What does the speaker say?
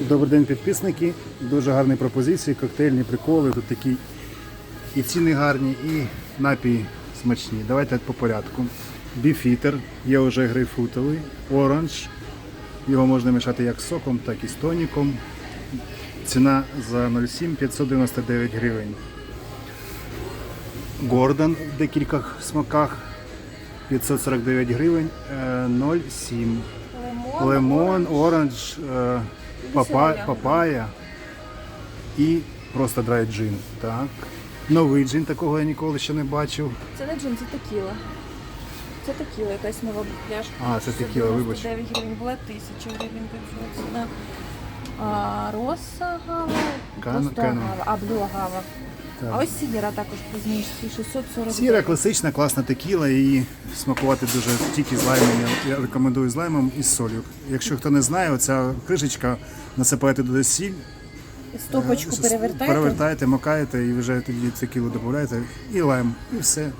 Добрий день, підписники. Дуже гарні пропозиції, коктейльні приколи. Тут такі і ціни гарні, і напії смачні. Давайте по порядку. Біфітер, є вже грейпфрутовий, оранж. Його можна мішати як з соком, так і з тоніком. Ціна за 0,7 599 гривень. Гордон в декількох смаках 549 гривень, е, 0,7. Лимон, оранж, е, папа, папая і просто драй джин. Так. Новий джин, такого я ніколи ще не бачив. Це не джин, це текіла. Це текіла, якась нова пляшка. А, це текіла, вибач. 99 гривень, була 1000 гривень ціна. А, Роса гава, Кан- просто Кан. гава, а блю гава. Так. А ось сідера також по знижці 640 Сіра класична, класна текіла, її смакувати дуже тільки з лаймом. Я- рекомендую з лаймом і з солью. Якщо хто не знає, оця кришечка насипаєте туди сіль, Стопочку перевертаєте. перевертаєте, макаєте і вже тоді текілу додаєте і лайм, і все.